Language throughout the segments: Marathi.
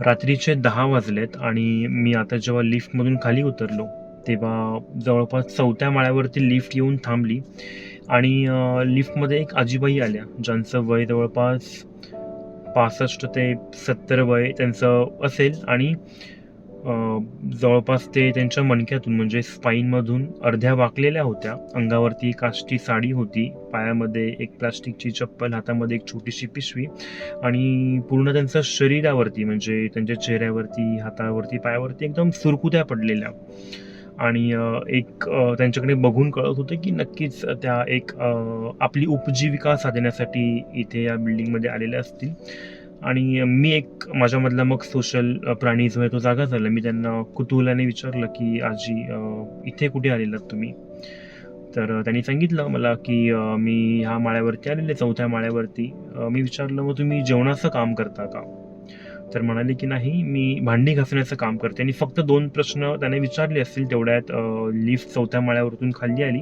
रात्रीचे दहा वाजलेत आणि मी आता जेव्हा लिफ्टमधून खाली उतरलो तेव्हा जवळपास चौथ्या माळ्यावरती लिफ्ट येऊन थांबली आणि लिफ्टमध्ये एक आजीबाई आल्या ज्यांचं वय जवळपास पासष्ट ते सत्तर वय त्यांचं असेल आणि जवळपास ते त्यांच्या मणक्यातून म्हणजे स्पाईनमधून अर्ध्या वाकलेल्या होत्या. अंगावरती काष्टी साडी होती. पायामध्ये एक प्लास्टिकची चप्पल हातामध्ये एक छोटीशी पिशवी आणि पूर्ण त्यांचं शरीरावरती म्हणजे त्यांच्या चेहऱ्यावरती हातावरती पायावरती एकदम सुरकुत्या पडलेल्या. आणि एक त्यांच्याकडे बघून कळत होतं की नक्कीच त्या एक आपली उपजीविका साधण्यासाठी इथे या बिल्डिंगमध्ये आलेल्या असतील. आणि मी एक माझ्यामधला मग सोशल प्राणी जो आहे तो जागा झाला. मी त्यांना कुतूहलाने विचारलं की आजी इथे कुठे आलेलात तुम्ही? तर त्यांनी सांगितलं मला की मी ह्या माळ्यावरती आलेले चौथ्या माळ्यावरती. मी विचारलं मग तुम्ही जेवणाचं काम करता का? तर म्हणाले की नाही मी भांडी घासण्याचं काम करते आणि फक्त दोन प्रश्न त्याने विचारले असतील तेवढ्यात लिफ्ट चौथ्या माळ्यावरतून खाली आली.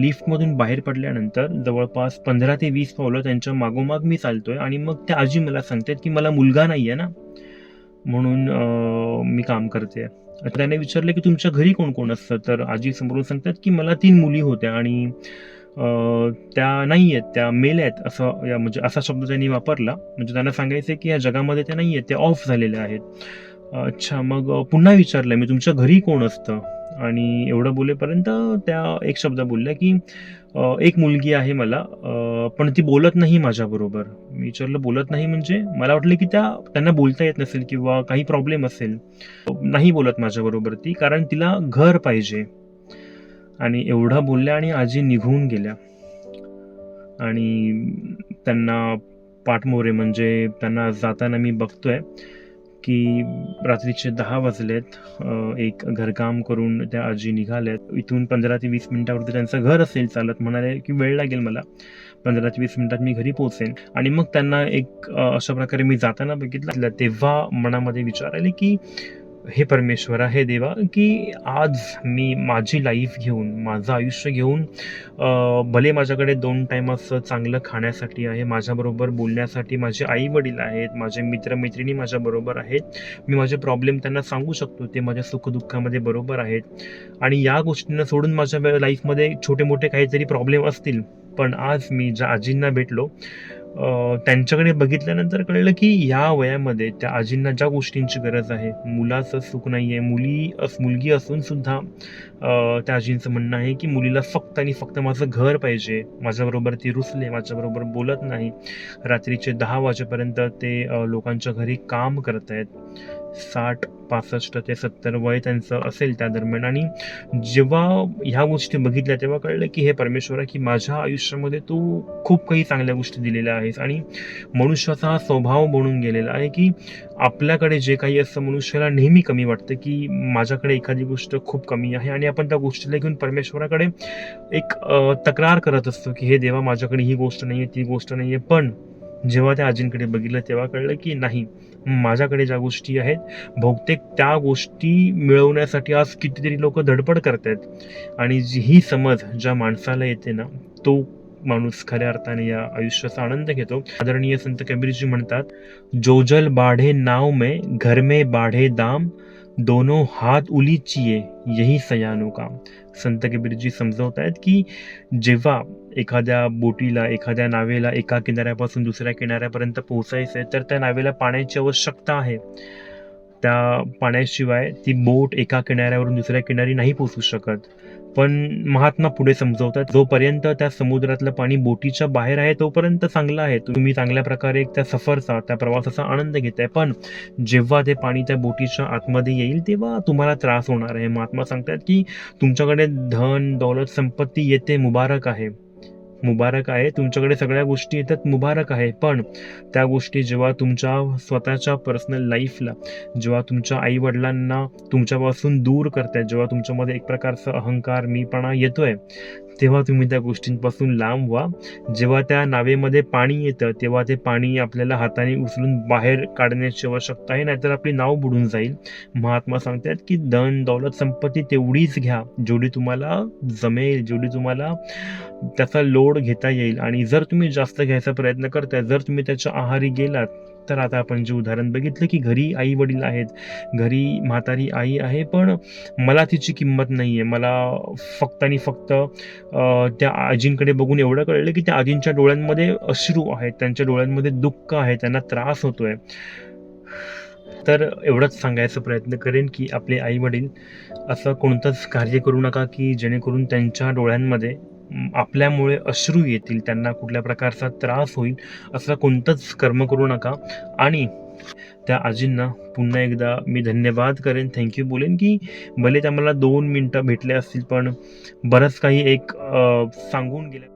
लिफ्टमधून बाहेर पडल्यानंतर जवळपास पंधरा ते वीस पावलं त्यांच्या मागोमाग मी चालतोय आणि मग त्या आजी मला सांगतात की मला मुलगा नाही आहे ना म्हणून मी काम करते. आता त्याने विचारले की तुमच्या घरी कोण कोण असतं? तर आजी समोरून सांगतात की मला तीन मुली होत्या आणि त्या नाही आहेत त्या मेल आहेत असं या म्हणजे असा शब्द त्यांनी वापरला. म्हणजे त्यांना सांगायचं की या जगामध्ये त्या नाही आहेत त्या ऑफ झालेल्या आहेत. अच्छा मग पुन्हा विचारलं मी तुमच्या घरी कोण असतं? आणि एवढं बोलेपर्यंत त्या एक शब्द बोलल्या की एक मुलगी आहे मला पण ती बोलत नाही माझ्याबरोबर मी विचारलं बोलत नाही म्हणजे? मला वाटलं की त्या त्यांना बोलता येत नसेल किंवा काही प्रॉब्लेम असेल. नाही बोलत माझ्याबरोबर ती कारण तिला घर पाहिजे. आणि एवढं बोलल्या आणि आजी निघून गेल्या. आणि त्यांना पाठमोरे म्हणजे त्यांना जाताना मी बघतोय की रात्रीचे दहा वाजलेत. एक घरकाम करून त्या आजी निघाल्यात इथून पंधरा ते वीस मिनिटावरती त्यांचं घर असेल चालत. म्हणाले की वेळ लागेल मला. पंधरा ते वीस मिनिटात मी घरी पोहोचेन. आणि मग त्यांना एक अशा प्रकारे मी जाताना बघितलं. तेव्हा मनामध्ये विचार आले की हे परमेश्वरा हे देवा की आज मी माझी लाईफ घेऊन माझं आयुष्य घेऊन भले माझ्याकडे दोन टाईमाचं चांगलं खाण्यासाठी आहे माझ्याबरोबर बोलण्यासाठी माझे आई वडील आहेत माझे मित्रमैत्रिणी माझ्याबरोबर आहेत मी माझे प्रॉब्लेम त्यांना सांगू शकतो ते माझ्या सुखदुःखामध्ये बरोबर आहेत. आणि या गोष्टींना सोडून माझ्या लाईफमध्ये छोटे मोठे काहीतरी प्रॉब्लेम असतील. पण आज मी ज्या आजींना भेटलो त्यांच्याकडे बघितल्यानंतर कळलं की या वयामध्ये त्या आजींना ज्या गोष्टींची गरज आहे मुलाचं सुख नाही आहे मुली अस मुलगी असून सुद्धा त्या आजींचं म्हणणं आहे की मुलीला फक्त आणि फक्त माझं घर पाहिजे. माझ्याबरोबर ती रुसले माझ्याबरोबर बोलत नाही. रात्रीचे दहा वाजेपर्यंत ते लोकांच्या घरी काम करत आहेत साठ पासष्ट ते सत्तर वय त्यांचं असेल त्या दरम्यान. आणि जेव्हा ह्या गोष्टी बघितल्या तेव्हा कळलं की हे परमेश्वरा की माझ्या आयुष्यामध्ये तू खूप काही चांगल्या गोष्टी दिलेल्या आहेस. आणि मनुष्याचा हा स्वभाव बनून गेलेला आहे की आपल्याकडे जे काही असतं मनुष्याला नेहमी कमी वाटतं की माझ्याकडे एखादी गोष्ट खूप कमी आहे. आणि आपण त्या गोष्टीला घेऊन परमेश्वराकडे एक तक्रार करत असतो की हे देवा माझ्याकडे ही गोष्ट नाही आहे ती गोष्ट नाही आहे पण जेव्हा त्या आजींकडे बघितलं तेव्हा कळलं की नाही माझ्याकडे ज्या गोष्टी आहेत बहुतेक त्या गोष्टी मिळवण्यासाठी आज कितीतरी लोक धडपड करतायत. आणि जी ही समज ज्या माणसाला येते ना तो माणूस खऱ्या अर्थाने या आयुष्याचा आनंद घेतो. आदरणीय संत कबीरजी म्हणतात जोजल बाढ़े नाव में घर में बाढ़े दाम दोनों हात उलीचिये यही सयानो काम. संत कबीरजी समजवत आहेत की जेव्हा एखाद्या बोटीला एखाद्या नावेला एका किनाऱ्यापासून दुसऱ्या किनाऱ्यापर्यंत पोहोचायचं आहे तर त्या नावेला पाण्याची आवश्यकता आहे. त्या पाण्याशिवाय ती बोट एका किनाऱ्यावरून दुसऱ्या किनारी नाही पोचू शकत. पण महात्मा पुढे समजवतात जोपर्यंत त्या समुद्रातलं पाणी बोटीच्या बाहेर आहे तोपर्यंत चांगलं आहे. तुम्ही चांगल्या प्रकारे त्या सफरचा त्या प्रवासाचा आनंद घेताय. पण जेव्हा ते पाणी त्या बोटीच्या आतमध्ये येईल तेव्हा तुम्हाला त्रास होणार आहे. महात्मा सांगतात की तुमच्याकडे धन दौलत संपत्ती येते मुबारक आहे. मुबारक आहे. तुमच्याकडे सगळ्या गोष्टी येतात मुबारक आहे. पण त्या गोष्टी जेव्हा तुमच्या स्वतःच्या पर्सनल लाईफला जेव्हा तुमच्या आईवडिलांना तुमच्यापासून दूर करतात जेव्हा तुमच्यामध्ये एक प्रकारचा अहंकार मीपणा येतोय तेव्हा तुम्ही त्या गोष्टींपासून लांब व्हा. जेव्हा त्या नावेमध्ये पाणी येतं तेव्हा ते पाणी आपल्याला हाताने उचलून बाहेर काढण्याची आवश्यकता आहे नाहीतर आपली नाव बुडून जाईल. महात्मा सांगतात की धन दौलत संपत्ती तेवढीच घ्या जेवढी तुम्हाला जमेल जेवढी तुम्हाला त्याचा लोड घेता येईल. आणि जर तुम्ही जास्त घ्यायचा प्रयत्न करताय जर तुम्ही त्याच्या आहारी गेलात तर आता आपण जे उदाहरण बघितलं की घरी आई वडील आहेत घरी म्हातारी आई आहे पण मला तिची किंमत नाही आहे मला फक्त आणि फक्त त्या आजींकडे बघून एवढं कळलं की त्या आजींच्या डोळ्यांमध्ये अश्रू आहेत त्यांच्या डोळ्यांमध्ये दुःख आहे त्यांना त्रास होतोय. तर एवढंच सांगायचा प्रयत्न करेन की आपले आई वडील असं कोणतंच कार्य करू नका की जेणेकरून त्यांच्या डोळ्यांमध्ये आपल्यामुळे अश्रू येतील त्यांना कुठल्या प्रकारचा त्रास होईल असं कोणतंच कर्म करू नका. आणि त्या आजींना पुन्हा एकदा मी धन्यवाद करेन थँक्यू बोलेन की भले त्या मला दोन मिनटं भेटले असतील पण बरंच काही एक सांगून गेल्या